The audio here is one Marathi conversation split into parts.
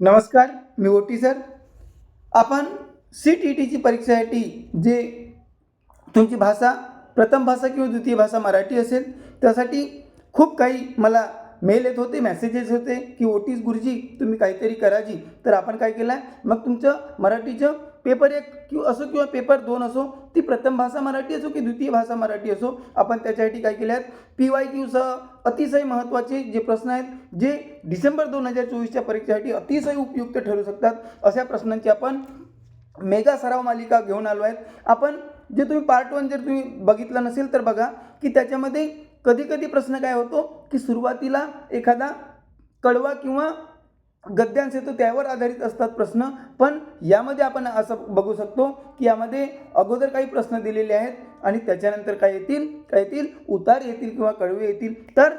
नमस्कार मी ओटी सर. आपण सी टी टीची परीक्षेसाठी जे तुमची भाषा प्रथम भाषा किंवा द्वितीय भाषा मराठी असेल त्यासाठी खूप काही मला मेल येत होते मेसेजेस होते की ओटीस गुरुजी तुम्ही काहीतरी कराजी तर आपण काय केलं? आहे मग तुमचं मराठीचं पेपर एक किंवा असो किंवा पेपर दोन असो ती प्रथम भाषा मराठी असो की द्वितीय भाषा मराठी असो आपण त्याच्यासाठी काय केले आहेत पी वाय क्यूसह अतिशय महत्त्वाचे जे प्रश्न आहेत जे डिसेंबर दोन हजार चोवीसच्या परीक्षेसाठी अतिशय उपयुक्त ठरू शकतात अशा प्रश्नांची आपण मेगा सराव मालिका घेऊन आलो आहेत. आपण जे तुम्ही पार्ट वन जर तुम्ही बघितलं नसेल तर बघा की त्याच्यामध्ये कधी कधी प्रश्न काय होतो की सुरुवातीला एखादा कडवा किंवा गद्यांश येतो त्यावर आधारित असतात प्रश्न. पण यामध्ये आपण असं बघू शकतो की यामध्ये अगोदर काही प्रश्न दिलेले आहेत आणि त्याच्यानंतर काय येतील? काय येतील? उतार येतील किंवा कडवे येतील. तर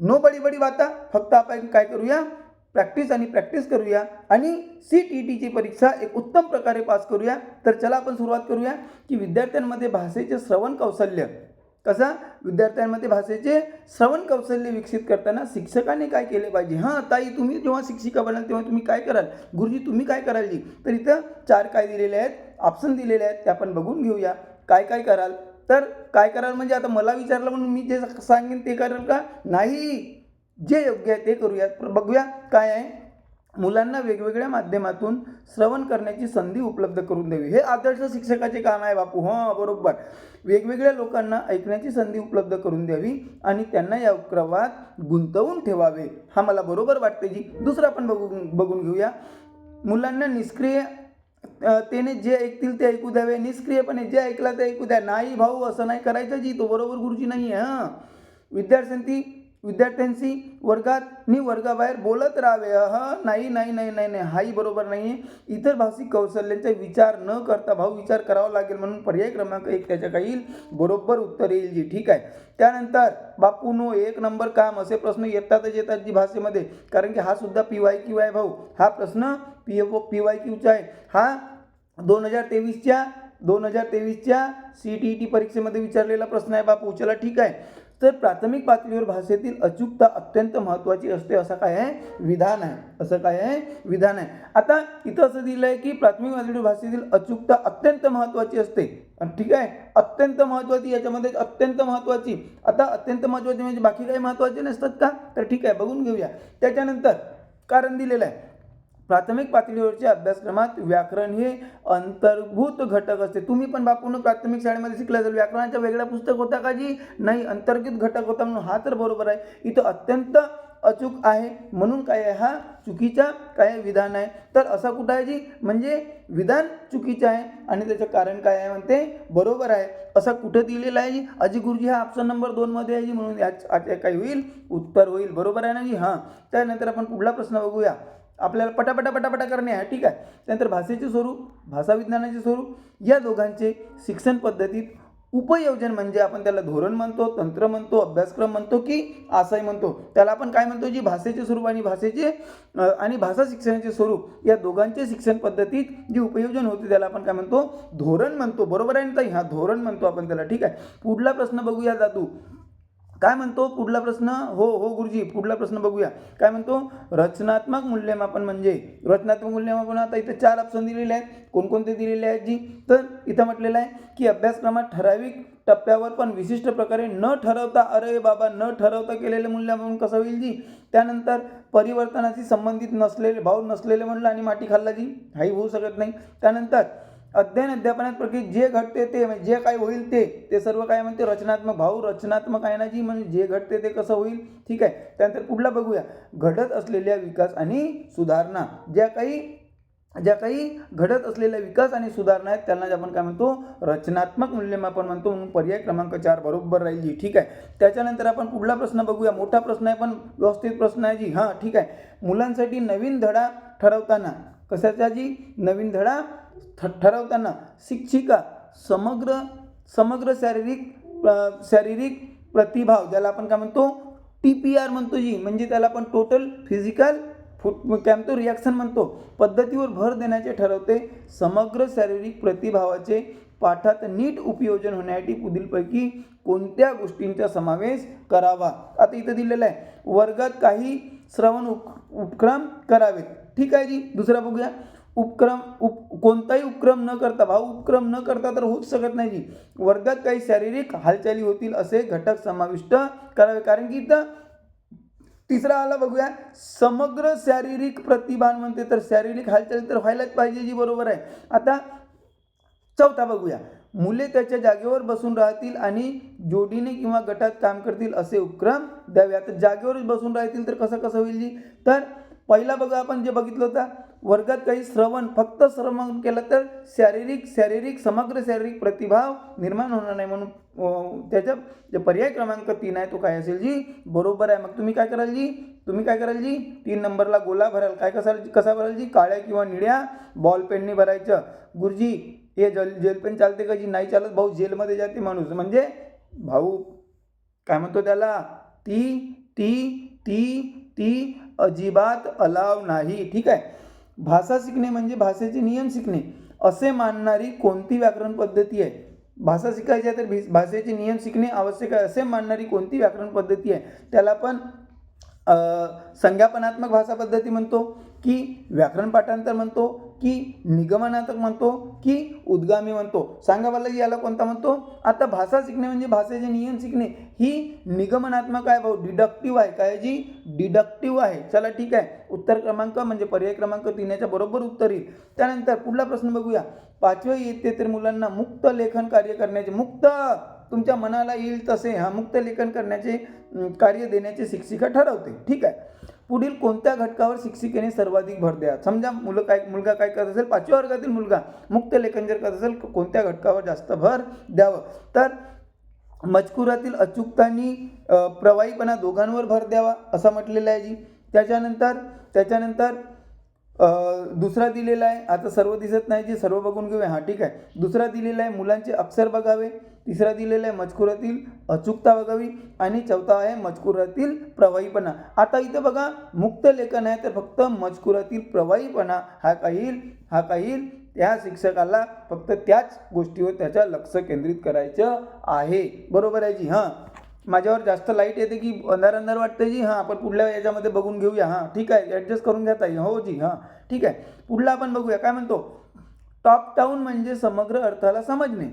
नो बडी बडी वाता फक्त आपण काय करूया? प्रॅक्टिस आणि प्रॅक्टिस करूया. आणि सी टी टीची परीक्षा एक उत्तम प्रकारे पास करूया. तर चला आपण सुरुवात करूया की विद्यार्थ्यांमध्ये भाषेचे श्रवण कौशल्य कसा? विद्यार्थ्यांमध्ये भाषेचे श्रवण कौशल्य विकसित करताना शिक्षकाने काय केले पाहिजे? हां ताई तुम्ही जेव्हा शिक्षिका बनाल तेव्हा तुम्ही काय कराल? गुरुजी तुम्ही काय कराल जी? तर इथं चार काय दिलेले आहेत? ऑप्शन दिलेले आहेत ते आपण बघून घेऊया. काय काय कराल? तर काय कराल म्हणजे आता मला विचारलं म्हणून मी जे सांगेन ते कराल का? नाही. जे योग्य आहे ते करूया बघूया काय आहे. मुलांना वेगवेगळ्या माध्यमातून श्रवण करण्याची संधी उपलब्ध करून द्यावी हे आदर्श शिक्षकाचे काम आहे बापू. हां बरोबर. वेगवेगळ्या लोकांना ऐकण्याची संधी उपलब्ध करून द्यावी आणि त्यांना या उपक्रमात गुंतवून ठेवावे. हा मला बरोबर वाटते जी. दुसरं आपण बघून बघून घेऊया. मुलांना निष्क्रिय त्याने तेने जे ऐकतील ते ऐकू द्यावे. निष्क्रियपणे जे ऐकला ते ऐकू द्या. नाही भाऊ असं नाही करायचं जी. तो बरोबर गुरुजी नाही आहे हां. विद्यार्थ्यांनी विद्यार्थ्यांशी वर्गात नि वर्गाबाहेर बोलत राहावे. हा नाही नाही नाही नाही नाही. हाही बरोबर नाही आहे इतर भाषिक कौशल्यांचा विचार न करता भाऊ विचार करावा लागेल म्हणून पर्याय क्रमांक एक त्याच्या काही येईल बरोबर उत्तर येईल जी. ठीक आहे. त्यानंतर बापूनो एक नंबर काम असे प्रश्न येतातच येतात जी भाषेमध्ये. कारण की हा सुद्धा पी वाय क्यू आहे भाऊ. हा प्रश्न P F O P Y क्यूचा आहे. हा दोन हजार तेवीसच्या दोन हजार तेवीसच्या सी टी ई टी परीक्षेमध्ये विचारलेला प्रश्न आहे बापू. चला ठीक आहे. तर प्राथमिक पातळीवर भाषेतील अचूकता अत्यंत महत्त्वाची असते असं काय आहे? विधान आहे. असं काय आहे? विधान आहे. आता इथं असं दिलं आहे की प्राथमिक पातळीवर भाषेतील अचूकता अत्यंत महत्त्वाची असते. आणि ठीक आहे? अत्यंत महत्त्वाची याच्यामध्ये अत्यंत महत्त्वाची. आता अत्यंत महत्त्वाची म्हणजे बाकी काही महत्त्वाचे नसतात का? तर ठीक आहे बघून घेऊया. त्याच्यानंतर कारण दिलेलं आहे. प्राथमिक पातळीवरच्या अभ्यासक्रमात व्याकरण हे अंतर्भूत घटक असते. तुम्ही पण बापून प्राथमिक शाळेमध्ये शिकला असेल व्याकरणाचा वेगळा पुस्तक होता का जी? नाही अंतर्गत घटक होता म्हणून हा तर बरोबर आहे. इथं अत्यंत अचूक आहे. म्हणून काय आहे? हा चुकीचा काय विधान आहे? तर असा कुठं आहे जी? म्हणजे विधान चुकीचं आहे आणि त्याचं कारण काय आहे म्हणते? बरोबर आहे. असा कुठं दिलेला आहे जी? अजी गुरुजी हा ऑप्शन नंबर दोनमध्ये आहे जी. म्हणून याच काय होईल उत्तर होईल. बरोबर आहे ना जी? हां. त्यानंतर आपण पुढला प्रश्न बघूया. आपल्याला पटापटा पटापटा करणे आहे ठीक आहे. त्यानंतर भाषेचे स्वरूप भाषा विज्ञानाचे स्वरूप या दोघांचे शिक्षण पद्धतीत उपयोजन म्हणजे आपण त्याला धोरण म्हणतो तंत्र म्हणतो अभ्यासक्रम म्हणतो की आशय म्हणतो. त्याला आपण काय म्हणतो? जी भाषेचे स्वरूप आणि भाषेचे आणि भाषा शिक्षणाचे स्वरूप या दोघांचे शिक्षण पद्धतीत जे उपयोजन होते त्याला आपण काय म्हणतो? धोरण म्हणतो. बरोबर आहे ना ताई? हा धोरण म्हणतो आपण त्याला ठीक आहे. पुढला प्रश्न बघूया दादू. काय म्हणतो? पुढला प्रश्न हो हो गुरुजी पुढला प्रश्न बघूया. काय म्हणतो? रचनात्मक मूल्यमापन म्हणजे? रचनात्मक मूल्यमापन आता इथं चार ऑप्शन दिलेले आहेत. कोणकोणते दिलेले आहेत जी? तर इथं म्हटलेलं आहे की अभ्यासक्रमात ठराविक टप्प्यावर पण विशिष्ट प्रकारे न ठरवता अरे बाबा न ठरवता केलेले मूल्यमापन कसं होईल जी? त्यानंतर परिवर्तनाशी संबंधित नसलेले भाव नसलेले म्हणलं आणि माटी खाल्ला जी? हाही होऊ शकत नाही. त्यानंतर अध्ययन अध्यापनात प्रक्रियेत जे घडते ते म्हणजे जे काय होईल ते ते सर्व काय म्हणते रचनात्मक भाऊ रचनात्मक आहे ना जी म्हणजे जे घडते ते कसं होईल? ठीक आहे? त्यानंतर पुढला बघूया. घडत असलेल्या विकास आणि सुधारणा. ज्या काही ज्या काही घडत असलेल्या विकास आणि सुधारणा आहेत त्यांना आपण काय म्हणतो रचनात्मक मूल्यमापन म्हणतो म्हणून पर्याय क्रमांक चार बरोबर राहील. जी ठीक आहे? त्याच्यानंतर आपण पुढला प्रश्न बघूया. मोठा प्रश्न आहे पण व्यवस्थित प्रश्न आहे जी. हां ठीक आहे. मुलांसाठी नवीन धडा ठरवताना कशाचा जी? नवीन धडा ठ ठरवताना शिक्षिका समग्र समग्र शारीरिक शारीरिक प्रतिभाव ज्याला आपण काय म्हणतो टी पी आर म्हणतो जी म्हणजे त्याला आपण टोटल फिजिकल फुट काय म्हणतो रिॲक्शन म्हणतो. पद्धतीवर भर देण्याचे ठरवते. समग्र शारीरिक प्रतिभावाचे पाठात नीट उपयोजन होण्यासाठी पुढीलपैकी कोणत्या गोष्टींचा समावेश करावा? आता इथं दिलेलं आहे वर्गात काही श्रवण उप उपक्रम करावेत. ठीक आहे जी दुसरा बघूया. उपक्रम उप कोणताही उपक्रम न करता भाऊ उपक्रम न करता तर होऊच शकत नाही जी. वर्गात काही शारीरिक हालचाली होतील असे घटक समाविष्ट करावे. कारण की इथं तिसरा आला बघूया. समग्र शारीरिक प्रतिभान म्हणते तर शारीरिक हालचाली तर व्हायलाच पाहिजे जी बरोबर आहे. आता चौथा बघूया. मुले त्याच्या जागेवर बसून राहतील आणि जोडीने किंवा गटात काम करतील असे उपक्रम द्यावे. आता जागेवरच बसून राहतील तर कसं कसं होईल जी? तर पहिला बघा आपण जे बघितलं होतं वर्गात काही श्रवण फक्त श्रवण केलं तर शारीरिक शारीरिक समग्र शारीरिक प्रतिभाव निर्माण होणार नाही म्हणून त्याच्या जे पर्याय क्रमांक तीन आहे तो काय असेल जी? बरोबर आहे. मग तुम्ही काय कराल जी? तुम्ही काय कराल जी? तीन नंबरला गोला भराल. काय कसा कसा भराल जी? काळ्या किंवा निळ्या बॉल पेनने भरायचं. गुरुजी हे जल जेल पेन चालते का जी? नाही चालत. भाऊ जेलमध्ये जाते माणूस. म्हणजे भाऊ काय म्हणतो त्याला? ती ती ती ती अजिबात अलाव नाही. ठीक आहे? भाषा शिकणे म्हणजे भाषेचे नियम शिकणे असे मानणारी कोणती व्याकरण पद्धती आहे? भाषा शिकायची आहे तर भी भाषेचे नियम शिकणे आवश्यक आहे असे मानणारी कोणती व्याकरण पद्धती आहे? त्याला आपण संज्ञापनात्मक भाषा पद्धती म्हणतो की व्याकरण पाठांतर म्हणतो की निगमनात्मक म्हणतो की उद्गामी म्हणतो. सांगा मला याला कोणता म्हणतो? आता भाषा शिकणे म्हणजे भाषेचे नियम शिकणे. ही निगमनात्मक आहे भाऊ डिडक्टिव्ह आहे. काय जी डिडक्टिव्ह आहे. चला ठीक आहे. उत्तर क्रमांक म्हणजे पर्याय क्रमांक तीन याच्या बरोबर उत्तर येईल. त्यानंतर पुढला प्रश्न बघूया. पाचवे येते तर मुलांना मुक्त लेखन कार्य करण्याचे मुक्त! तुमच्या मनाला येईल तसे. हा मुक्त लेखन करण्याचे कार्य देण्याचे शिक्षिका ठरवते. ठीक आहे. पुढील कोणत्या घटकावर शिक्षिकेने सर्वाधिक भर द्या? समजा मुलं काय मुलगा काय करत असेल? पाचव्या वर्गातील मुलगा. मुक्त लेखन जर करत असेल कोणत्या घटकावर जास्त भर द्यावं? तर मजकुरातील अचूकतानी प्रवाहीपणा दोघांवर भर द्यावा असं म्हटलेलं आहे जी. त्याच्यानंतर त्याच्यानंतर दुसरा दिलेला आहे. आता सर्व दिसत नाही जे सर्व बघून घेऊया. हां ठीक आहे. दुसरा दिलेला आहे मुलांचे अक्षर बघावे. तिसरा दिलेला आहे मजकुरातील अचूकता बघावी आणि चौथा आहे मजकुरातील प्रवाहीपणा. आता इथं बघा मुक्त लेखन आहे तर फक्त मजकुरातील प्रवाहीपणा हा काही हा काही. त्या शिक्षकाला फक्त त्याच गोष्टीवर त्याचं लक्ष केंद्रित करायचं आहे. बरोबर आहे जी हां? माझ्यावर जास्त लाइट येते की अंधार अंधार वाटते जी हां? आपण पुढल्या याच्यामध्ये बघून घेऊया हां? ठीक आहे ॲडजस्ट करून घेता येईल. हो जी हां? ठीक आहे. पुढला आपण बघूया. काय म्हणतो? टॉप टाऊन म्हणजे समग्र अर्थाला समजणे.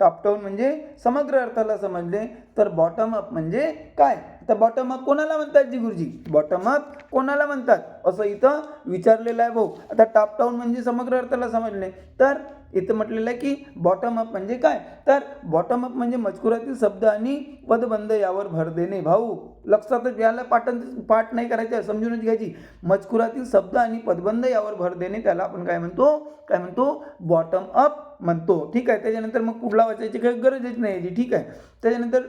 टॉप टाऊन म्हणजे समग्र अर्थाला समजले तर बॉटम अप म्हणजे काय? तर बॉटम अप कोणाला म्हणतात जी गुरुजी? बॉटम अप कोणाला म्हणतात? असं इथं विचारलेलं आहे भाऊ. आता टॉप टाऊन म्हणजे समग्र अर्थाला समजले. तर इथं म्हटलेलं आहे की बॉटम अप म्हणजे काय? तर बॉटम अप म्हणजे मजकुरातील शब्द आणि पदबंध यावर भर देणे. भाऊ लक्षातच याला पाठ पाठ नाही करायचं समजूनच घ्यायची. मजकुरातील शब्द आणि पदबंध यावर भर देणे त्याला आपण काय म्हणतो? काय म्हणतो? बॉटम अप म्हणतो. ठीक आहे त्याच्यानंतर मग कुठला वाचायची काही गरजच नाही याची. ठीक आहे. त्याच्यानंतर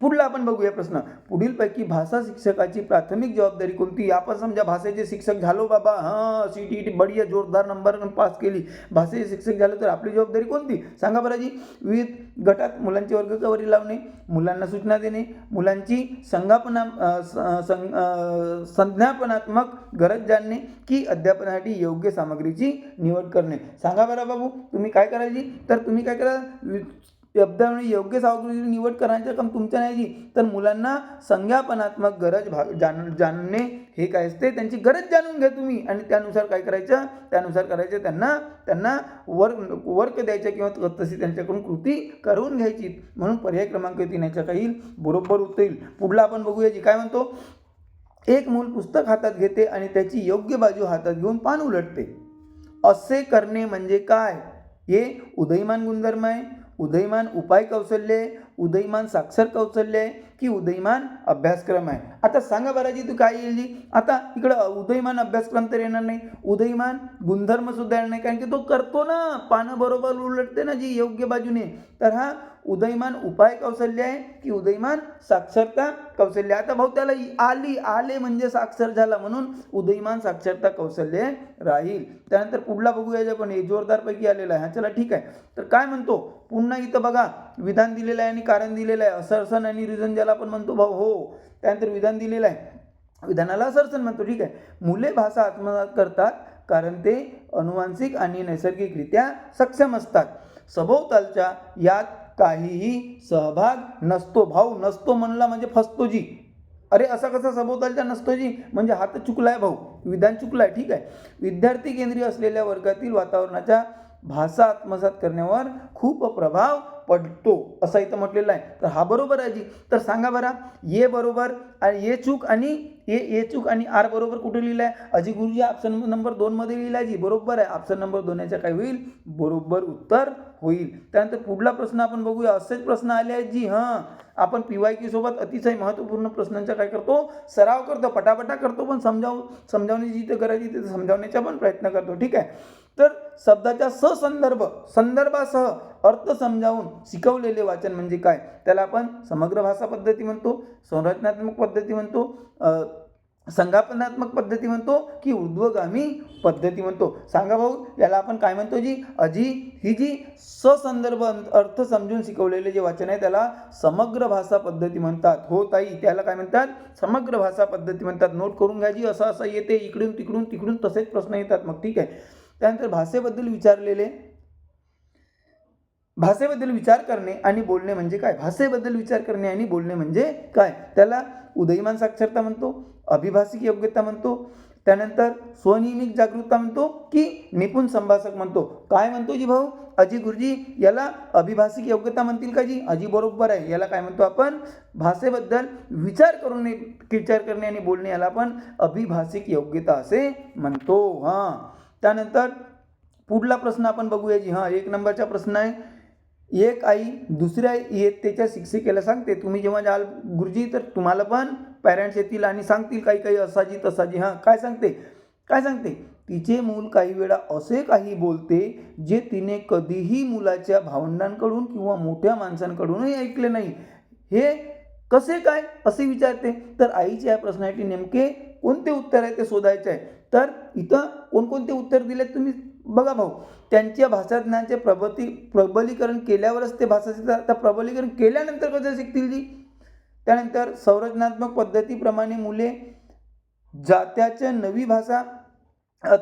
पुढला आपण बघूया प्रश्न. पुढीलपैकी भाषा शिक्षकाची प्राथमिक जबाबदारी कोणती? आपण समजा भाषेचे शिक्षक झालो बाबा. हां सी टी टी बढिया जोरदार नंबर पास केली. भाषेचे शिक्षक झालो तर आपली जबाबदारी कोणती? सांगा बरं जी विविध गटात मुलांची वर्गकवरी लावणे मुलांना सूचना देणे मुलांची संघापना सं स- संज्ञापनात्मक गरज जाणणे की अध्यापनासाठी योग्य सामग्रीची निवड करणे. सांगा बरं बाबू तुम्ही काय करायची तर तुम्ही काय करा वि- शब्दामुळे योग्य सामग्रीची निवड करण्याचे काम तुमच्या नाही तर मुलांना संज्ञापनात्मक गरज भाग जाण जाणणे हे काय असते? त्यांची गरज जाणून घ्या तुम्ही. आणि त्यानुसार काय करायचं? त्यानुसार करायचं त्यांना त्यांना वर्क वर्क द्यायचं किंवा तशी त्यांच्याकडून कृती करून घ्यायची. म्हणून पर्याय क्रमांक तीन याच्या काही बरोबर उत्तर येईल पुढला आपण बघूया जी काय म्हणतो? एक मूल पुस्तक हातात घेते आणि त्याची योग्य बाजू हातात घेऊन पान उलटते. असे करणे म्हणजे काय? हे उदयमान गुणधर्म आहे. उदयमान उपाय कौशल्य उदयमान साक्षर कौशल्य की उदयमान अभ्यासक्रम आहे. आता सांगा बरं जी तू काय येईल जी? आता इकडं उदयमान अभ्यासक्रम तर येणार नाही. उदयमान गुणधर्म सुद्धा येणार नाही कारण की तो करतो ना. पानं बरोबर उलटते ना जी योग्य बाजूने. तर हा उदयमान उपाय कौशल्य आहे की उदयमान साक्षरता कौशल्य. आता भाऊ त्याला आली आले म्हणजे साक्षर झाला म्हणून उदयमान साक्षरता कौशल्य राहील. त्यानंतर पुढला बघूया पण हे जोरदारपैकी आलेला आहे. हा चला ठीक आहे. तर काय म्हणतो? पुन्हा इथं बघा विधान दिलेलं आहे आणि कारण दिलेलं आहे. असरसन आणि रिझन ज्याला आपण म्हणतो भाऊ हो. त्यानंतर विधान दिलेलं आहे. विधानाला सरसन म्हणतो ठीक आहे. मुले भाषा आत्मसात करतात कारण ते अनुवांशिक आणि नैसर्गिकरित्या सक्षम असतात. सभोवतालच्या यात काहीही सहभाग नसतो भाऊ नसतो म्हणला म्हणजे फसतो जी. अरे असा कसा सभोवतालच्या नसतो जी? म्हणजे हात चुकलाय भाऊ विधान चुकलाय आहे ठीक आहे. विद्यार्थी केंद्रीय असलेल्या वर्गातील वातावरणाच्या भाषा आत्मसात करण्यावर खूप प्रभाव पडतो असं इथं म्हटलेलं आहे. तर हा बरोबर आहे जी. तर सांगा बरा ये बरोबर आणि ये चूक आणि ये ये चूक आणि आर बरोबर कुठे लिहिलं आहे अजी गुरुजी ऑप्शन नंबर दोनमध्ये लिहिला आहे जी. बरोबर आहे. ऑप्शन नंबर दोन याच्या काय होईल. बरोबर उत्तर होईल. त्यानंतर पुढला प्रश्न आपण बघूया. असेच प्रश्न आले आहेत जी हां आपण पी वाय क्यू सोबत अतिशय महत्त्वपूर्ण प्रश्नांचा काय करतो? सराव करतो पटापटा करतो पण समजावून समजावण्याची जिथे करायची तिथं समजावण्याचा पण प्रयत्न करतो. ठीक आहे? तर शब्दाच्या ससंदर्भ संदर्भासह अर्थ समजावून शिकवलेले वाचन म्हणजे काय? त्याला आपण समग्र भाषा पद्धती म्हणतो संरचनात्मक पद्धती म्हणतो संघापनात्मक पद्धती म्हणतो की ऊर्ध्वगामी पद्धती म्हणतो. सांगा भाऊ याला आपण काय म्हणतो? जी अजी ही जी ससंदर्भ अर्थ समजून शिकवलेले जे वाचन आहे त्याला समग्र भाषा पद्धती म्हणतात. हो ताई त्याला काय म्हणतात? समग्र भाषा पद्धती म्हणतात. नोट करून घ्या जी असं असं येते इकडून तिकडून तिकडून तसेच प्रश्न येतात मग. ठीक आहे. त्यानंतर भाषेबद्दल विचारलेले. भाषेबद्दल विचार करणे आणि बोलणे म्हणजे काय? भाषेबद्दल विचार करणे आणि बोलणे म्हणजे काय? त्याला उदयमान साक्षरता म्हणतो. अभिभाषिक योग्यता म्हणतो त्यानंतर स्वनियमित जागरूकता म्हणतो की निपुण संभाषक म्हणतो. काय म्हणतो जी भाऊ? अजी गुरुजी याला अभिभाषिक योग्यता म्हणतील का जी? अजी बरोबर आहे. याला काय म्हणतो आपण? भाषेबद्दल विचार करून विचार करणे आणि बोलणे याला आपण अभिभाषिक योग्यता असे म्हणतो. हां. त्यानंतर पुढला प्रश्न आपण बघूया जी. हां एक नंबरचा प्रश्न आहे. एक आई दुसऱ्या इयत्तेच्या शिक्षिकेला सांगते तुम्ही जेव्हा जाल गुरुजी तर तुम्हाला पण पॅरेंट्स येतील आणि सांगतील काही काही असाजी तसाजी हां काय सांगते? काय सांगते? तिचे मूल काही वेळा असे काही बोलते जे तिने कधीही मुलाच्या भावंडांकडून किंवा मोठ्या माणसांकडूनही ऐकले नाही. हे कसे काय? असे विचारते. तर आईच्या या प्रश्नासाठी नेमके कोणते उत्तर आहे ते शोधायचे आहे. तर इथं कोणकोणते उत्तर दिले तुम्ही? बघा भाऊ त्यांच्या भाषाज्ञानाचे प्रबती प्रबलीकरण केल्यावरच ते भाषा शिकतात. आता प्रबलीकरण केल्यानंतर कसं शिकतील जी? त्यानंतर संरचनात्मक पद्धतीप्रमाणे मुले जात्याच्या नवी भाषा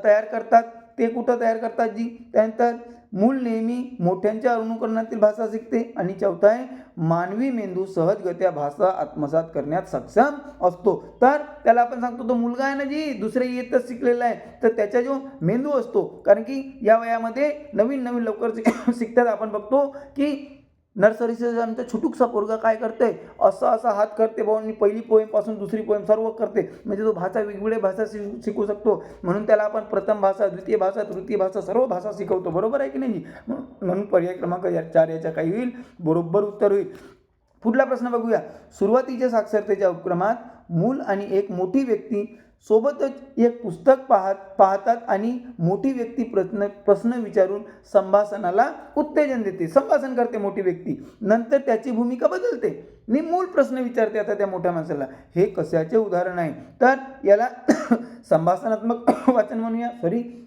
तयार करतात. ते कुठं तयार करतात जी? त्यानंतर मूल नेहमी मोठ्यांच्या अनुकरणातील भाषा शिकते आणि चौथा आहे मानवी मेंदू सहजगत्या भाषा आत्मसात करण्यात सक्षम असतो. तर त्याला आपण सांगतो तो मुलगा आहे ना जी दुसऱ्या येतच शिकलेला आहे तर त्याचा जो मेंदू असतो कारण की या वयामध्ये नवीन नवीन लवकर शिक- शिकतात. आपण बघतो की नर्सरीचं आमचा छुटूकसा पोरगा काय करते? असा असा हात करते भाऊ पहिली पोएमपासून दुसरी पोएम सर्व करते. म्हणजे तो भाषा वेगवेगळ्या भाषा शिकू शिकू शकतो. म्हणून त्याला आपण प्रथम भाषा द्वितीय भाषा तृतीय भाषा सर्व भाषा शिकवतो. बरोबर आहे की नाही? म्हणून पर्याय क्रमांक या- चार याच्या काही होईल. बरोबर उत्तर होईल. पुढला प्रश्न बघूया. सुरुवातीच्या साक्षरतेच्या उपक्रमात मूल आणि एक मोठी व्यक्ती सोबतच एक पुस्तक पाहत पाहतात आणि मोठी व्यक्ती प्रश्न प्रश्न विचारून संभाषणाला उत्तेजन देते. संभाषण करते मोठी व्यक्ती. नंतर त्याची भूमिका बदलते. नि मूल प्रश्न विचारते आता त्या मोठ्या माणसाला. हे कशाचे उदाहरण आहे? तर याला संभाषणात्मक वाचन म्हणूया. सॉरी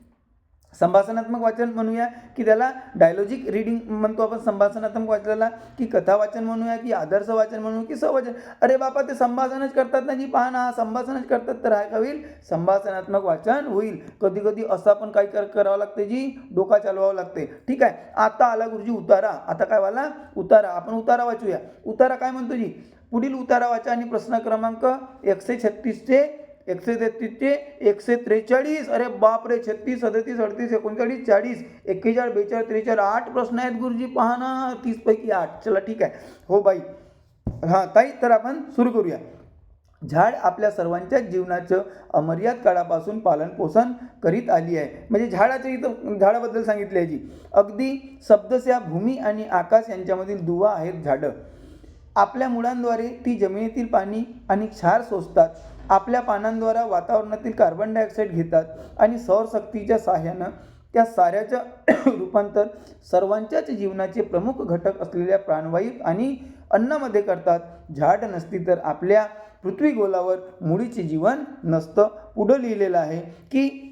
संभाषणात्मक वाचन म्हणूया की त्याला डायलॉजिक रिडिंग म्हणतो आपण संभाषणात्मक वाचनाला की कथा वाचन म्हणूया की आदर्श वाचन म्हणू की सवाचन अरे बापा ते संभाषणच करतात ना जी पहा ना संभाषणच करतात तर काय होईल? संभाषणात्मक वाचन होईल. कधी कधी असं पण काही कर करावं लागते जी डोका चालवावं लागते. ठीक आहे? आता आला गुरुजी उतारा. आता काय वाला? उतारा. आपण उतारा वाचूया. उतारा काय म्हणतो जी? पुढील उतारा वाचा आणि प्रश्न क्रमांक एकशे छत्तीसचे एकशे तेहतीसचे एकशे त्रेचाळीस. अरे बापरे छत्तीस सदतीस अडतीस एकोणचाळीस चाळीस एक्केचाळीस बेचाळीस त्रेचाळीस आठ प्रश्न आहेत गुरुजी पहा ना तीसपैकी आठ. चला ठीक आहे. हो बाई. हां ताई तर आपण सुरू करूया. झाड आपल्या सर्वांच्याच जीवनाचं अमर्याद काळापासून पालनपोषण करीत आली आहे. म्हणजे झाडाच्या इथं झाडाबद्दल सांगितले आहे जी. अगदी शब्दस्या भूमी आणि आकाश यांच्यामधील दुवा आहेत झाडं. आपल्या मुळांद्वारे ती जमिनीतील पाणी आणि क्षार सोसतात. आपल्या पानांद्वारा वातावरणातील कार्बन डायऑक्साईड घेतात आणि सौरशक्तीच्या साह्यानं त्या साऱ्याचं रूपांतर सर्वांच्याच जीवनाचे प्रमुख घटक असलेल्या प्राणवायू आणि अन्नामध्ये करतात. झाड नसती तर आपल्या पृथ्वी गोलावर मुळीचे जीवन नसतं. पुढं लिहिलेलं आहे की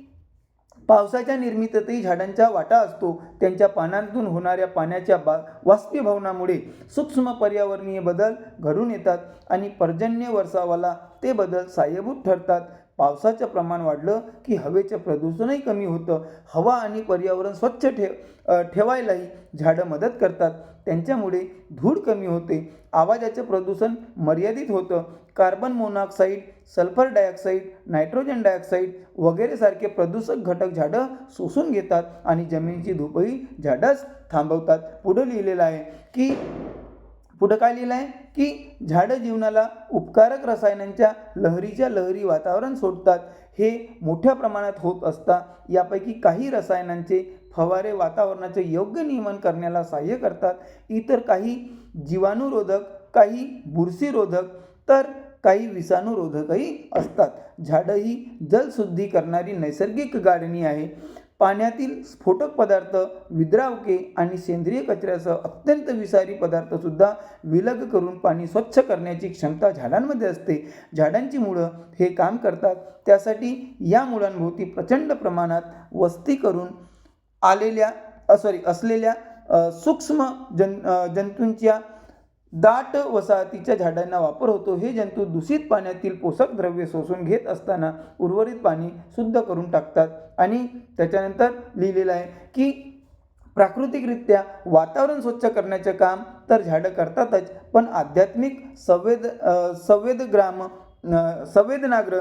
पावसाच्या निर्मितीतही झाडांचा वाटा असतो. त्यांच्या पानांतून होणाऱ्या पाण्याच्या बा वाष्पीभवनामुळे सूक्ष्म पर्यावरणीय बदल घडून येतात आणि पर्जन्य वर्षावाला ते बदल साहाय्यभूत ठरतात. पावसाचं प्रमाण वाढलं की हवेचं प्रदूषणही कमी होतं. हवा आणि पर्यावरण स्वच्छ ठेव ठेवायलाही झाडं मदत करतात. त्यांच्यामुळे धूळ कमी होते. आवाजाचं प्रदूषण मर्यादित होतं. Carbon monoxide sulphur dioxide nitrogen dioxide वगैरे सारखे प्रदूषक घटक झाडं शोषून घेतात आणि जमिनीची धूपही झाडंच थांबवतात. पुढं लिहिलेलं आहे की पुढं काय लिहिलं आहे की झाडं जीवनाला उपकारक रसायनांच्या लहरीच्या लहरी वातावरण सोडतात. हे मोठ्या प्रमाणात होत असता यापैकी काही रसायनांचे फवारे वातावरणाचे योग्य नियमन करण्याला सहाय्य करतात. इतर काही जीवाणुरोधक काही बुरशीरोधक तर काही विषाणूरोधकही असतात. झाडं ही जलशुद्धी करणारी नैसर्गिक गाडणी आहे. पाण्यातील स्फोटक पदार्थ विद्रावके आणि सेंद्रिय कचऱ्यासह अत्यंत विषारी पदार्थसुद्धा विलग करून पाणी स्वच्छ करण्याची क्षमता झाडांमध्ये असते. झाडांची मुळं हे काम करतात. त्यासाठी या मुळांभोवती प्रचंड प्रमाणात वस्ती करून आलेल्या सॉरी असलेल्या सूक्ष्म जन जंतूंच्या दाट वसाहतीच्या झाडांना वापर होतो. हे जंतू दूषित पाण्यातील पोषक द्रव्ये शोषून घेत असताना उर्वरित पाणी शुद्ध करून टाकतात. आणि त्याच्यानंतर लिहिलेलं आहे की प्राकृतिकरित्या वातावरण स्वच्छ करण्याचे काम तर झाडं करतातच पण आध्यात्मिक संवेद संवेदग्राम संवेदनाग्र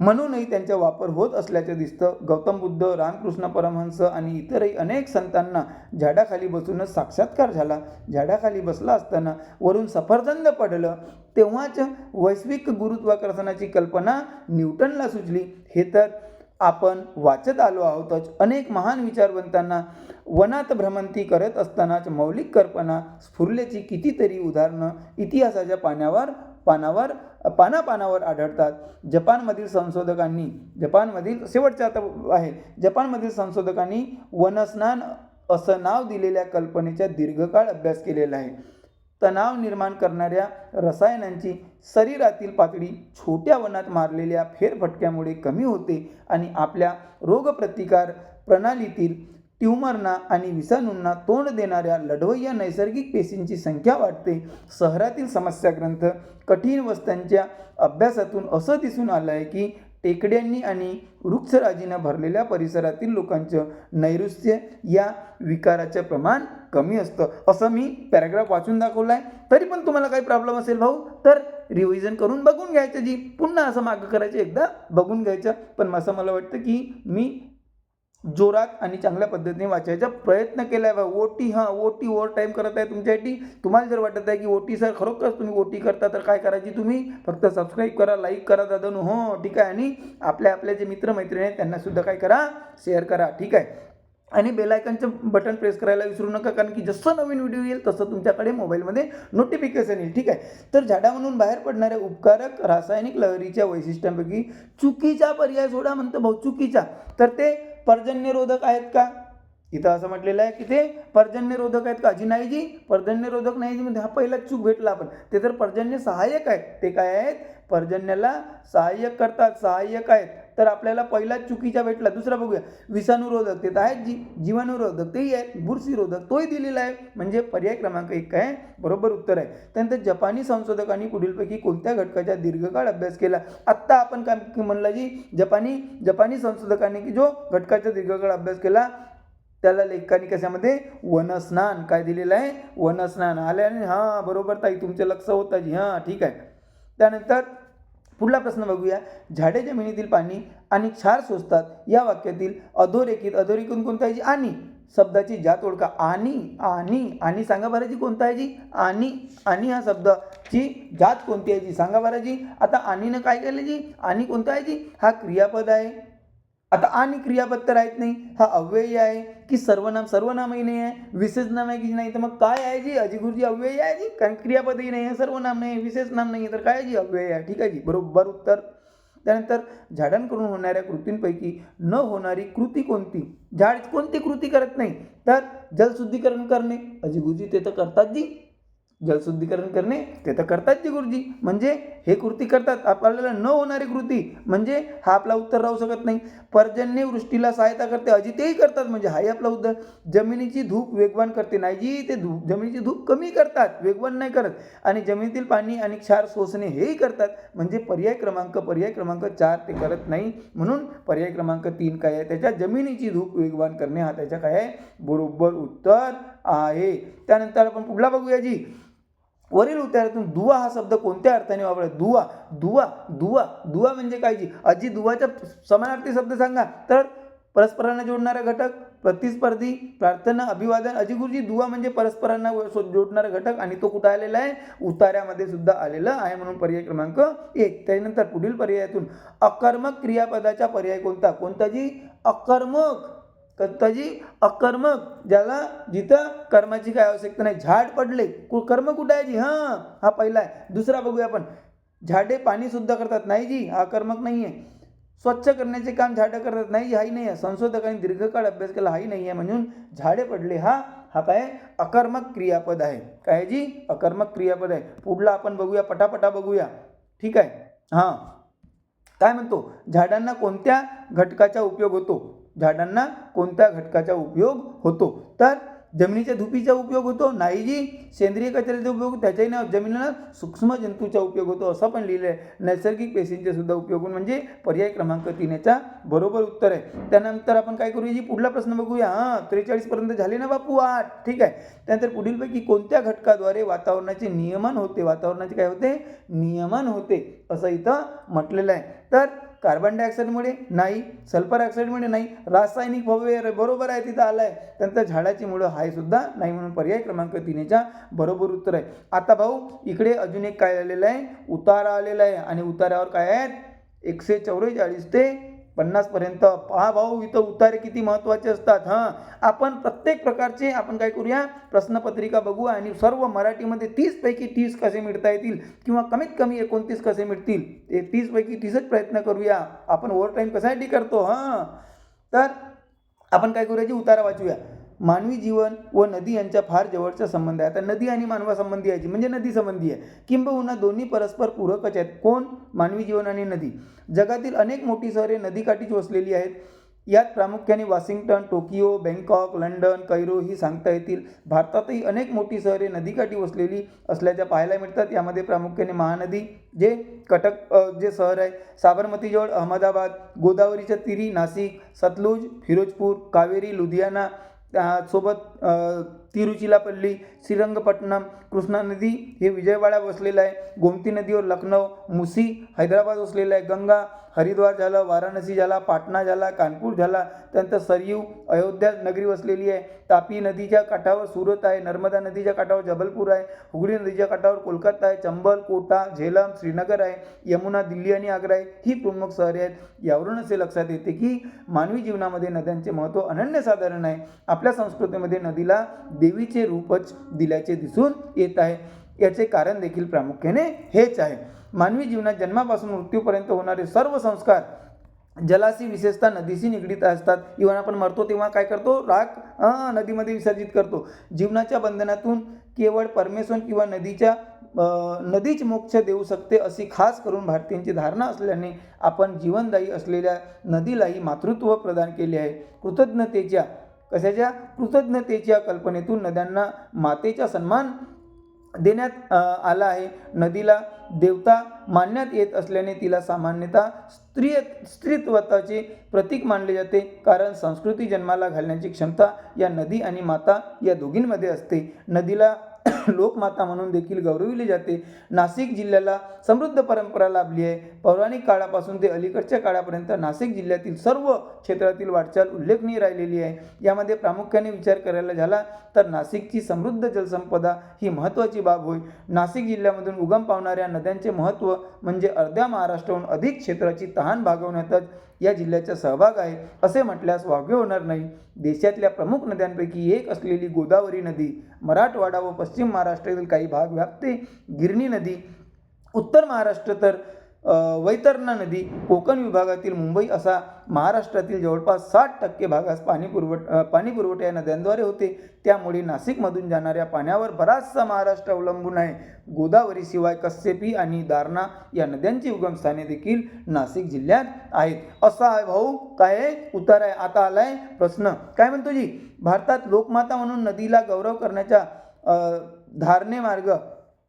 म्हणूनही त्यांचा वापर होत असल्याचे दिसतं. गौतम बुद्ध रामकृष्ण परमहंस आणि इतरही अनेक संतांना झाडाखाली बसूनच साक्षात्कार झाला. झाडाखाली बसला असताना वरून सफरचंद पडलं. तेव्हाच वैश्विक गुरुत्वाकर्षणाची कल्पना न्यूटनला सुचली. हे तर आपण वाचत आलो आहोतच. अनेक महान विचारवंतांना वनात भ्रमंती करत असतानाच मौलिक कल्पना स्फुरल्याची कितीतरी उदाहरणं इतिहासाच्या पाण्यावर पानावर पानापानावर आढळतात. जपानमधील संशोधकांनी जपानमधील शेवटच्या आता आहे. जपानमधील संशोधकांनी वनस्नान असं नाव दिलेल्या कल्पनेचा दीर्घकाळ अभ्यास केलेला आहे. तणाव निर्माण करणाऱ्या रसायनांची शरीरातील पातळी छोट्या वनात मारलेल्या फेरफटक्यामुळे कमी होते आणि आपल्या रोगप्रतिकार प्रणालीतील ट्यूमरना आणि विषाणूंना तोंड देणाऱ्या लढवय्या नैसर्गिक पेशींची संख्या वाढते. शहरातील समस्याग्रंथ कठीण वस्त्यांच्या अभ्यासातून असं दिसून आलं आहे की टेकड्यांनी आणि वृक्षराजीनं भरलेल्या परिसरातील लोकांचं नैऋत्य या विकाराचं प्रमाण कमी असतं. असं मी पॅराग्राफ वाचून दाखवलं आहे तरी पण तुम्हाला काही प्रॉब्लेम असेल भाऊ तर रिव्हिजन करून बघून घ्यायचं जी. पुन्हा असं मागं करायचं एकदा बघून घ्यायचं. पण असं मला वाटतं की मी जोरात आणि चांगल्या पद्धतीने वाचायचा प्रयत्न केला आहे ओ टी हां ओ टी ओव्हर टाईम करत आहे तुमच्यासाठी. तुम्हाला जर वाटत आहे की ओ टी सर खरोखरच तुम्ही ओ टी करता तर काय करायची तुम्ही? फक्त सबस्क्राईब करा लाईक करा दादा हो ठीक आहे. आणि आपल्या आपल्या जे मित्रमैत्रिणी आहेत त्यांनासुद्धा काय करा? शेअर करा. ठीक आहे. आणि बेलायकनचं बटन प्रेस करायला विसरू नका कारण की जसं नवीन व्हिडिओ येईल तसं तुमच्याकडे मोबाईलमध्ये नोटिफिकेशन येईल. ठीक आहे. तर झाडामधून बाहेर पडणाऱ्या उपकारक रासायनिक लहरीच्या वैशिष्ट्यांपैकी चुकीचा पर्याय सोडा म्हणतो भाऊ चुकीचा. तर ते पर्जन्यरोधक आहेत का? इथं असं म्हटलेलं आहे की ते पर्जन्यरोधक आहेत का? जी नाही जी पर्जन्यरोधक नाही जी म्हणजे हा पहिला चूक भेटला आपण. ते तर पर्जन्य सहाय्यक आहेत. ते काय आहेत? पर्जन्याला सहाय्यक करतात. सहाय्यक आहेत. तर आपल्याला पहिला चुकीचा भेटला. दुसरा बघूया. विषाणुरोधक ते तर आहेत जी जीवाणुरोधक तेही आहेत. बुरशीरोधक तोही दिलेला आहे. म्हणजे पर्याय क्रमांक एक काय बरोबर उत्तर आहे. त्यानंतर जपानी संशोधकांनी पुढीलपैकी कोणत्या घटकाचा दीर्घकाळ अभ्यास केला? आत्ता आपण काय म्हणलं जी जपानी जपानी संशोधकांनी की जो घटकाचा दीर्घकाळ अभ्यास केला त्याला लेखकांनी कशामध्ये? वनस्नान काय दिलेलं आहे? वनस्नान. आले आणि हां बरोबर ताई तुमचं लक्ष होता जी. हां ठीक आहे. त्यानंतर पुढला प्रश्न बघूया. झाडे जमिनीतील पाणी आणि क्षार सोसतात. या वाक्यातील अधोरेखित अधोरेखित कोणता आहे? जी आणि. शब्दाची जात ओळखा. आणि आणि आणि सांगा बरं जी कोणता आहे जी? आणि आणि हा शब्दाची जात कोणती आहे जी? सांगा बरं जी. आता आणीनं काय केलं जी? आणि कोणता आहे जी? हा क्रियापद आहे. आता आणि क्रियापद तर आहेत नाही. हा अव्यय आहे की सर्वनाम सर्वनामही नाही आहे. विशेष नाम आहे की नाही? तर मग काय आहे जी? अजिगुरजी अव्यय आहे जी? कारण क्रियापदही नाही आहे सर्वनाम नाही आहे विशेष नाम नाही आहे तर काय आहे जी? अव्यय आहे. ठीक आहे जी? बरोबर उत्तर. त्यानंतर झाडांकडून होणाऱ्या कृतींपैकी न होणारी कृती कोणती? झाड कोणती कृती करत नाही? तर जलशुद्धीकरण करणे. अजिगुरुजी ते तर करतात जी. जलशुद्धीकरण करणे ते तर करतात जी गुरुजी. म्हणजे हे कृती करतात. आपल्याला न होणारी कृती म्हणजे हा आपला उत्तर राहू शकत नाही. पर्जन्य वृष्टीला सहायता करते. अजितही तेही करतात. म्हणजे हाही आपला उत्तर जमिनीची धूप वेगवान करते. नाही जी ते धूप जमिनीची धूप कमी करतात. वेगवान नाही करत. आणि जमिनीतील पाणी आणि क्षार सोसणे हेही करतात. म्हणजे पर्याय क्रमांक पर्याय क्रमांक चार ते करत नाही. म्हणून पर्याय क्रमांक तीन काय आहे? त्याच्या जमिनीची धूप वेगवान करणे हा त्याच्या काय आहे? बरोबर उत्तर आहे. त्यानंतर आपण पुढला बघूया जी. वरील उतारातून दुवा हा शब्द कोणत्या अर्थाने वापरला दुवा दुवा दुवा. दुवा म्हणजे काय जी अजी दुवाच्या समानार्थी शब्द सांगा. तर परस्परांना जोडणारा घटक प्रतिस्पर्धी प्रार्थना अभिवादन. अजी गुरुजी दुवा म्हणजे परस्परांना जोडणारा घटक आणि तो कुठं आलेला आहे? उतार्यामध्ये सुद्धा आलेला आहे म्हणून पर्याय क्रमांक एक. त्यानंतर पुढील पर्यायातून अकर्मक क्रियापदाचा पर्याय कोणता? कोणता जी? अकर्मक. कत्ताजी अकर्मक ज्याला जिथं कर्माची काय आवश्यकता नाही झाड पडले कु- कर्म कुठं आहे जी? हां हा पहिला आहे. दुसरा बघूया आपण. झाडे पाणीसुद्धा करतात. नाही जी हा कर्मक नाही आहे. स्वच्छ करण्याचे काम झाडं करतात. नाही जी हाही नाही आहे. संशोधकांनी दीर्घकाळ अभ्यास केला हाही नाही आहे. म्हणून झाडे पडले हा हा काय अकर्मक क्रियापद आहे. काय जी? अकर्मक क्रियापद आहे. पुढला आपण बघूया पटापटा बघूया. ठीक आहे? हां. काय म्हणतो? झाडांना कोणत्या घटकाचा उपयोग होतो? झाडांना कोणत्या घटकाचा उपयोग होतो? तर जमिनीच्या धुपीचा उपयोग होतो नाही जी सेंद्रिय कचऱ्याचा उपयोग त्याच्याही नाव जमिनीला सूक्ष्म जंतूचा उपयोग होतो असं पण लिहिलं आहे नैसर्गिक पेशींचा सुद्धा उपयोग होऊन म्हणजे पर्याय क्रमांक तीन याचा बरोबर उत्तर आहे. त्यानंतर आपण काय करूया जी पुढला प्रश्न बघूया. हां त्रेचाळीसपर्यंत झाले ना बापू? आठ. ठीक आहे. त्यानंतर पुढीलपैकी कोणत्या घटकाद्वारे वातावरणाचे नियमन होते? वातावरणाचे काय होते? नियमन होते. असं इथं म्हटलेलं आहे. तर कार्बन डायऑक्साईडमुळे नाही सल्फर डायऑक्साईडमुळे नाही रासायनिक भव्य बरोबर आहे तिथं आलं आहे. त्यानंतर झाडाची मुळं हाय सुद्धा नाही म्हणून पर्याय क्रमांक तिनेच्या बरोबर उत्तर आहे. आता भाऊ इकडे अजून एक काय आलेलं आहे? उतारा आलेला आहे. आणि उतारावर काय आहेत? एकशे चौवेचाळीस ते पन्नासपर्यंत पहा भाऊ इथं उतारे किती महत्त्वाचे असतात हां? आपण प्रत्येक प्रकारचे आपण काय करूया? प्रश्नपत्रिका बघू आणि सर्व मराठीमध्ये तीसपैकी तीस कसे मिळता येतील किंवा कमीत कमी एकोणतीस कसे मिळतील ते तीसपैकी तीसच प्रयत्न करूया. आपण ओव्हर टाईम कशासाठी करतो हां? तर आपण काय करूया? जी उतारा वाचूया. मानवी जीवन व नदी यांच्या फार जवळचा संबंध आहे. आता नदी आणि मानवासंबंधी आहे म्हणजे नदी संबंधी आहे. किंबहुना दोन्ही परस्पर पूरकच आहेत. कोण? मानवी जीवन आणि नदी. जगातील अनेक मोठी शहरे नदीकाठीच वसलेली आहेत. यात प्रामुख्याने Washington Tokyo Bangkok London Cairo ही सांगता येतील. भारतातही अनेक मोठी शहरे नदीकाठी वसलेली असल्याच्या पाहायला मिळतात. यामध्ये प्रामुख्याने महानदी जे कटक जे शहर आहे साबरमतीजवळ अहमदाबाद गोदावरीच्या तिरी नाशिक सतलुज फिरोजपूर कावेरी लुधियाना सोबत तिरुचिलापल्ली तिरुचिरापल्ली श्रीरंगपट्टणम कृष्णा नदी हे विजयवाडा वसलेलं आहे. गोमती नदीवर लखनौ मुसी हैदराबाद वसलेलं आहे. गंगा हरिद्वार झालं वाराणसी झाला पाटणा झाला कानपूर झाला त्यानंतर सरयू अयोध्या नगरी वसलेली आहे. तापी नदीच्या काठावर सुरत आहे नर्मदा नदीच्या काठावर जबलपूर आहे हुगळी नदीच्या काठावर कोलकाता आहे चंबल कोटा झेलम श्रीनगर आहे यमुना दिल्ली आणि आग्रा आहे ही प्रमुख शहरे आहेत. यावरून असे लक्षात येते की मानवी जीवनामध्ये नद्यांचे महत्त्व अनन्यसाधारण आहे. आपल्या संस्कृतीमध्ये नदीला देवीचे रूपच दिल्याचे दिसून येत आहे. याचे कारण देखील प्रामुख्याने हेच आहे. मानवी जीवनात जन्मापासून मृत्यूपर्यंत होणारे सर्व संस्कार जलाशी विशेषतः नदीशी निगडीत असतात. इव्हन आपण मरतो तेव्हा काय करतो? राख नदीमध्ये विसर्जित करतो. जीवनाच्या बंधनातून केवळ परमेश्वर किंवा नदीच्या नदीच मोक्ष देऊ शकते अशी खास करून भारतीयांची धारणा असल्याने आपण जीवनदायी असलेल्या नदीलाही मातृत्व प्रदान केले आहे. कृतज्ञतेच्या कशाच्या? कृतज्ञतेच्या कल्पनेतून नद्यांना मातेचा सन्मान देण्यात आला आहे. नदीला देवता मानण्यात येत असल्याने तिला सामान्यतः स्त्रिय स्त्रीत्वताचे प्रतीक मानले जाते. कारण संस्कृती जन्माला घालण्याची क्षमता या नदी आणि माता या दोघींमध्ये असते. नदीला लोकमाता म्हणून देखील गौरविली जाते. नाशिक जिल्ह्याला समृद्ध परंपरा लाभली आहे. पौराणिक काळापासून ते अलीकडच्या काळापर्यंत नाशिक जिल्ह्यातील सर्व क्षेत्रातील वाटचाल उल्लेखनीय राहिलेली आहे. यामध्ये प्रामुख्याने विचार करायला झाला तर नाशिकची समृद्ध जलसंपदा ही महत्त्वाची बाब होय. नाशिक जिल्ह्यामधून उगम पावणाऱ्या नद्यांचे महत्त्व म्हणजे अर्ध्या महाराष्ट्राहून अधिक क्षेत्राची तहान भागवण्यातच या जिल्ह्याचा सहभाग आहे असे म्हटल्यास वावगे होणार नाही. देशातल्या प्रमुख नद्यांपैकी एक असलेली गोदावरी नदी मराठवाडा व पश्चिम महाराष्ट्रातील काही भाग व्यापते. गिरणी नदी उत्तर महाराष्ट्र तर वैतरणा नदी कोकण विभागातील मुंबई असा महाराष्ट्रातील जवळपास साठ टक्के भागास पाणी पुरवठ पाणी पुरवठा या नद्यांद्वारे होते. त्यामुळे नाशिकमधून जाणाऱ्या पाण्यावर बराचसा महाराष्ट्र अवलंबून आहे. गोदावरीशिवाय कस्सेपी आणि दारणा या नद्यांची उगमस्थाने देखील नाशिक जिल्ह्यात आहेत. असा आहे भाऊ काय आहे? उत्तर आहे. आता आलाय प्रश्न. काय म्हणतो जी? भारतात लोकमाता म्हणून नदीला गौरव करण्याच्या धारणे मार्ग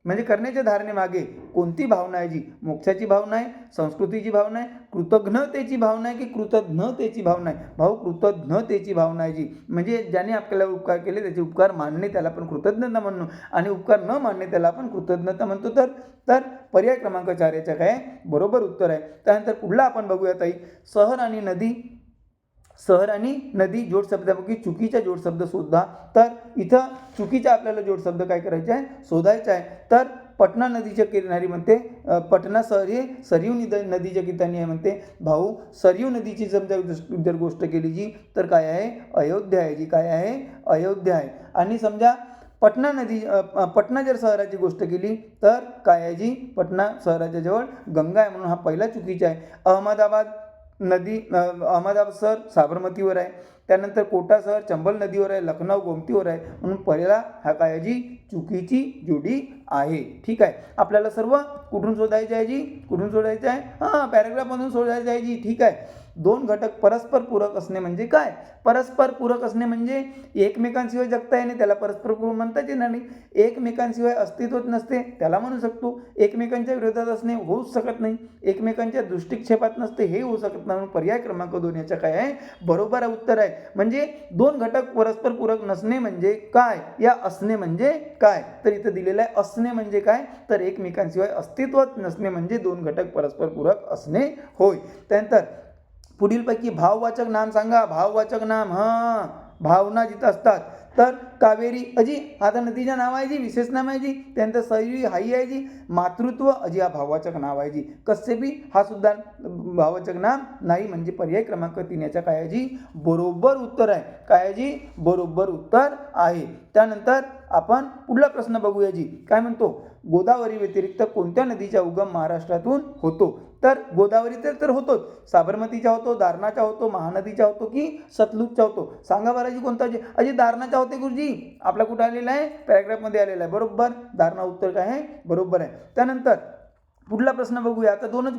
म्हणजे करण्याच्या धारणेमागे कोणती भावना आहे जी? मोक्षाची भावना आहे संस्कृतीची भावना आहे कृतज्ञतेची भावना आहे की कृतज्ञतेची भावना आहे? भाऊ कृतज्ञतेची भावना आहे जी. म्हणजे ज्याने आपल्याला उपकार केले त्याचे उपकार मानणे त्याला आपण कृतज्ञता म्हणणं आणि उपकार न मानणे त्याला आपण कृतज्ञता म्हणतो. तर तर पर्याय क्रमांक चार याच्या काय? बरोबर उत्तर आहे. त्यानंतर पुढला आपण बघूया ताई. शहर आणि नदी शहर आणि नदी जोड शब्दापैकी चुकीचा जोड शब्द शोधा. तर इथं चुकीचा आपल्याला जोड शब्द काय करायचा आहे? शोधायचा आहे. तर पटना नदीच्या किनारी म्हणते पटना शहर हे सरयू निद नदीच्या किनारी आहे म्हणते. भाऊ सरयू नदीची समजा जर- जर गोष्ट केली जी तर काय आहे? अयोध्या आहे जी. काय आहे? अयोध्या आहे. आणि समजा पटना नदी पटना जर शहराची गोष्ट केली तर काय आहे जी? पटना शहराच्या जवळ गंगा आहे म्हणून हा पहिला चुकीचा आहे. अहमदाबाद नदी अहमदाबाद शहर साबरमतीवर आहे. त्यानंतर कोटा शहर चंबल नदीवर आहे लखनौ गोमतीवर आहे. म्हणून पहिला हा काय जी चुकीची जोडी आहे. ठीक आहे? आपल्याला सर्व कुठून शोधायचे आहे जी कुठून शोधायचं आहे? हां पॅराग्राफमधून शोधायचं आहे जी ठीक आहे? दोन घटक परस्पर पूरक असणे म्हणजे काय? परस्पर पूरक असणे म्हणजे एकमेकांशिवाय जगता येणे त्याला परस्पर पूरक म्हणताच येणार नाही. एकमेकांशिवाय अस्तित्वच नसते त्याला म्हणू शकतो. एकमेकांच्या विरोधात असणे होऊच शकत नाही. एकमेकांच्या दृष्टिक्षेपात नसते हे होऊ शकत नाही. म्हणून पर्याय क्रमांक दोन याच्या काय आहे? बरोबर उत्तर आहे. म्हणजे दोन घटक परस्पर पूरक नसणे म्हणजे काय? या असणे म्हणजे काय? तर इथं दिलेलं आहे असणे म्हणजे काय? तर एकमेकांशिवाय अस्तित्वात नसणे म्हणजे दोन घटक परस्पर पूरक असणे होय. त्यानंतर पुढीलपैकी भाववाचक नाम सांगा. भाववाचक नाम हां. भावना जिथं असतात. तर कावेरी अजी आता नदीच्या नाव आहे जी विशेष नाम आहे जी त्यानंतर सैरी हाई आहे जी मातृत्व अजी हा भाववाचक नाव आहे जी कसेबी हा सुद्धा भाववाचक नाम नाही म्हणजे पर्याय क्रमांक तीन याच्या काय जी बरोबर उत्तर आहे. काय जी बरोबर उत्तर आहे. त्यानंतर आपण पुढला प्रश्न बघूया जी. काय म्हणतो? गोदावरी व्यतिरिक्त कोणत्या नदीचा उगम महाराष्ट्रातून होतो? तर गोदावरी तर तर होतोच. साबरमतीचा होतो दारणाचा होतो महानदीचा होतो की सतलुजचा होतो. सांगा बाराजी कोणता जे अजी दारणाचा होते गुरुजी? आपला कुठं आलेला आहे? पॅराग्राफमध्ये आलेला आहे. बरोबर? दारणा उत्तर काय आहे? बरोबर आहे. त्यानंतर पुढला प्रश्न बघूया. आता दोनच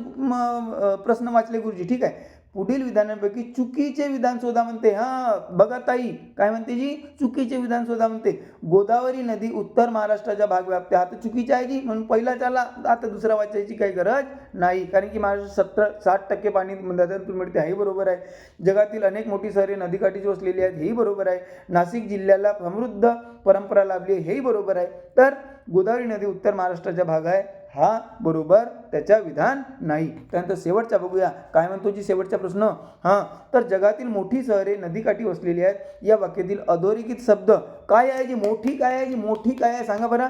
प्रश्न वाचले गुरुजी. ठीक आहे? पुढील विधानांपैकी चुकीचे विधान शोधा म्हणते. हां बघा ताई काय म्हणते जी? चुकीचे विधान शोधा म्हणते. गोदावरी नदी उत्तर महाराष्ट्राच्या भाग व्यापते. आता तर आहे जी? म्हणून पहिला त्याला आता दुसरा वाचायची काही गरज नाही. कारण की महाराष्ट्र सत्तर साठ टक्के पाणी नद्यांतून मिळते हेही बरोबर आहे. जगातील अनेक मोठी शहरे नदीकाठीची वसलेली आहेत. हेही बरोबर आहे. नाशिक जिल्ह्याला समृद्ध परंपरा लाभली आहे. हेही बरोबर आहे. तर गोदावरी नदी उत्तर महाराष्ट्राचा भाग आहे. हा बरोबर त्याच्या विधान नाही. त्यानंतर शेवटचा बघूया. काय म्हणतो जी शेवटचा प्रश्न? हां तर जगातील मोठी शहरे नदीकाठी वसलेली आहेत. या वाक्यातील अधोरेखित शब्द काय आहे? जी मोठी काय आहे? जी मोठी काय आहे? सांगा बरं.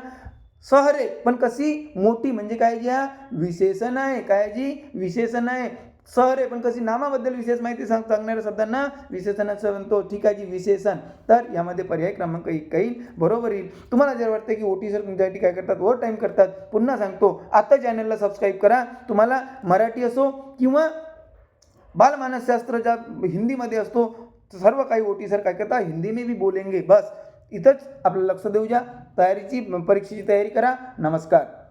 शहरे पण कशी मोठी म्हणजे काय जी? हा विशेषण आहे. काय जी? विशेषण आहे. सर आहे पण कशी नामाबद्दल विशेष माहिती सांग सांगणाऱ्या शब्दांना विशेषणाचं म्हणतो ठीक आहे जी विशेषण. तर यामध्ये पर्याय क्रमांक एक येईल? बरोबर येईल. तुम्हाला जर वाटतं की ओटी सर तुमच्यासाठी काय करतात? ओव्हर टाईम करतात. पुन्हा सांगतो आता चॅनलला सबस्क्राईब करा. तुम्हाला मराठी असो किंवा बालमानसशास्त्राच्या हिंदीमध्ये असतो सर्व काही ओटी सर काय करता? हिंदी में भी बोलेंगे. बस. इथंच आपलं लक्ष देऊ द्या. तयारीची परीक्षेची तयारी करा. नमस्कार.